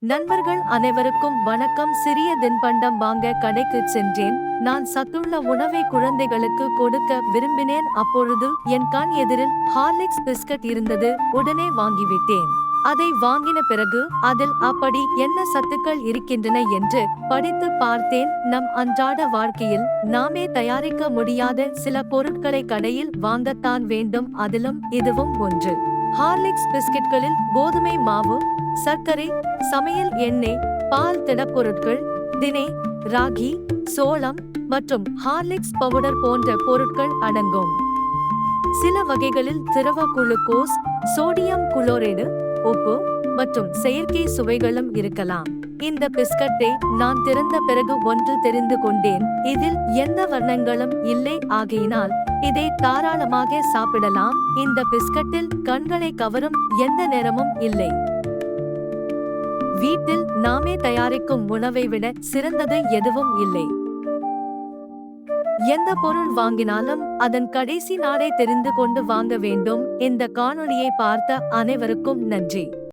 நண்பர்கள் அனைவருக்கும் வணக்கம். சிறிய தின்பண்டம் வாங்க கடைக்கு சென்றேன். நான் சத்துள்ள உணவை குழந்தைகளுக்கு கொடுக்க விரும்பினேன். அப்பொழுது என் கண் எதிரில் ஹார்லிக்ஸ் பிஸ்கட் இருந்தது. உடனே வாங்கிவிட்டேன். அதை வாங்கின பிறகு அதில் அப்படி என்ன சத்துக்கள் இருக்கின்றன என்று படித்து பார்த்தேன். நம் அன்றாட வாழ்க்கையில் நாமே தயாரிக்க முடியாத சில பொருட்களை கடையில் வாங்கத்தான் வேண்டும். அதிலும் இதுவும் ஒன்று. ஹார்லிக்ஸ் பிஸ்கட்களில் கோதுமை மாவு சர்க்கரை சமையல் எண்ணெய் பால் திடப்பொருட்கள் தினை ராகி சோளம் மற்றும் ஹார்லிக்ஸ் பவுடர் போன்ற பொருட்கள் அடங்கும். சில வகைகளில் திரவ குளுக்கோஸ் சோடியம் குளோரைடு உப்பு மற்றும் செயற்கை சுவைகளும் இருக்கலாம். இந்த பிஸ்கட்டை நான் திறந்த பிறகு ஒன்று தெரிந்து கொண்டேன். இதில் எந்த வர்ணங்களும் இல்லை. ஆகையினால் இதை தாராளமாக சாப்பிடலாம். இந்த பிஸ்கட்டில் கண்களை கவரும் எந்த நிறமும் இல்லை. வீட்டில் நாமே தயாரிக்கும் உணவை விட சிறந்தது எதுவும் இல்லை. எந்த பொருள் வாங்கினாலும் அதன் கடைசி நாளை தெரிந்து கொண்டு வாங்க வேண்டும் இந்த காணொளியை பார்த்த அனைவருக்கும் நன்றி.